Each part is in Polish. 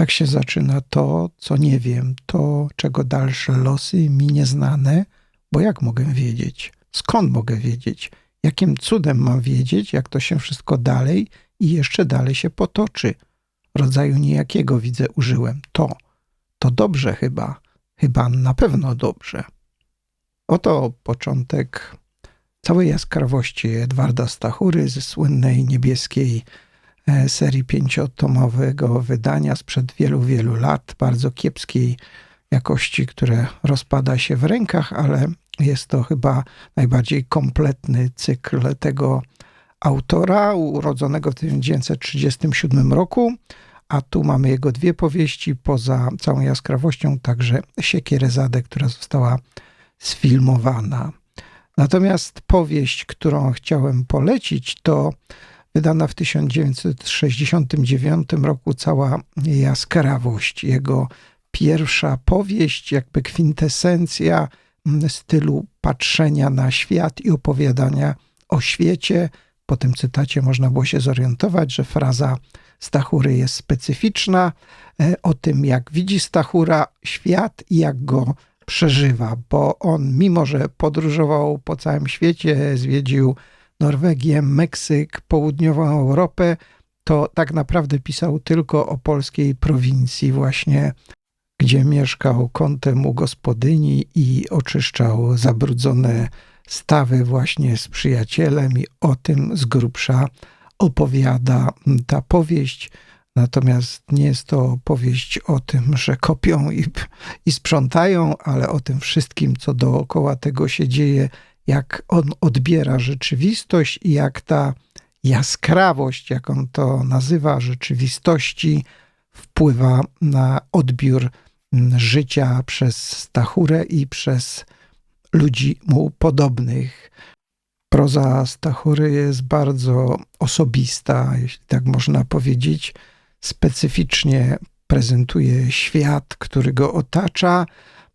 Tak się zaczyna to, co nie wiem, to, czego dalsze losy mi nieznane, bo jak mogę wiedzieć? Skąd mogę wiedzieć? Jakim cudem mam wiedzieć, jak to się wszystko dalej i jeszcze dalej się potoczy? Rodzaju niejakiego widzę użyłem. To. To dobrze chyba. Chyba na pewno dobrze. Oto początek całej jaskrawości Edwarda Stachury ze słynnej niebieskiej serii pięciotomowego wydania sprzed wielu, wielu lat, bardzo kiepskiej jakości, które rozpada się w rękach, ale jest to chyba najbardziej kompletny cykl tego autora, urodzonego w 1937 roku, a tu mamy jego dwie powieści, poza całą jaskrawością, także Siekierę która została sfilmowana. Natomiast powieść, którą chciałem polecić, to wydana w 1969 roku cała jaskrawość. Jego pierwsza powieść, jakby kwintesencja stylu patrzenia na świat i opowiadania o świecie. Po tym cytacie można było się zorientować, że fraza Stachury jest specyficzna, e, o tym jak widzi Stachura świat i jak go przeżywa, bo on, mimo że podróżował po całym świecie, zwiedził Norwegię, Meksyk, południową Europę, to tak naprawdę pisał tylko o polskiej prowincji, właśnie gdzie mieszkał kątem u gospodyni i oczyszczał zabrudzone stawy właśnie z przyjacielem i o tym z grubsza opowiada ta powieść. Natomiast nie jest to powieść o tym, że kopią i, i sprzątają, ale o tym wszystkim, co dookoła tego się dzieje, jak on odbiera rzeczywistość i jak ta jaskrawość, jak on to nazywa, rzeczywistości wpływa na odbiór życia przez Stachurę i przez ludzi mu podobnych. Proza Stachury jest bardzo osobista, jeśli tak można powiedzieć. Specyficznie prezentuje świat, który go otacza.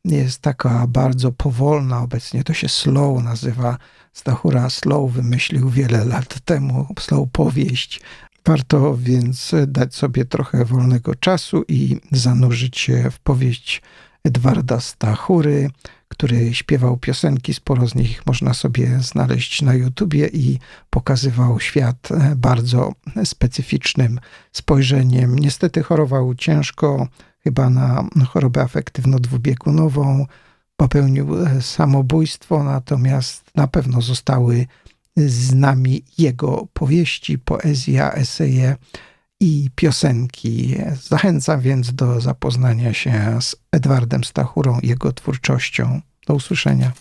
Jest taka bardzo powolna, obecnie to się slow nazywa. Stachura slow wymyślił wiele lat temu, slow powieść. Warto więc dać sobie trochę wolnego czasu i zanurzyć się w powieść Edwarda Stachury, który śpiewał piosenki, sporo z nich można sobie znaleźć na YouTubie i pokazywał świat bardzo specyficznym spojrzeniem. Niestety chorował ciężko, chyba na chorobę afektywno-dwubiegunową, popełnił samobójstwo, natomiast na pewno zostały z nami jego powieści, poezja, eseje i piosenki. Zachęcam więc do zapoznania się z Edwardem Stachurą i jego twórczością. Do usłyszenia.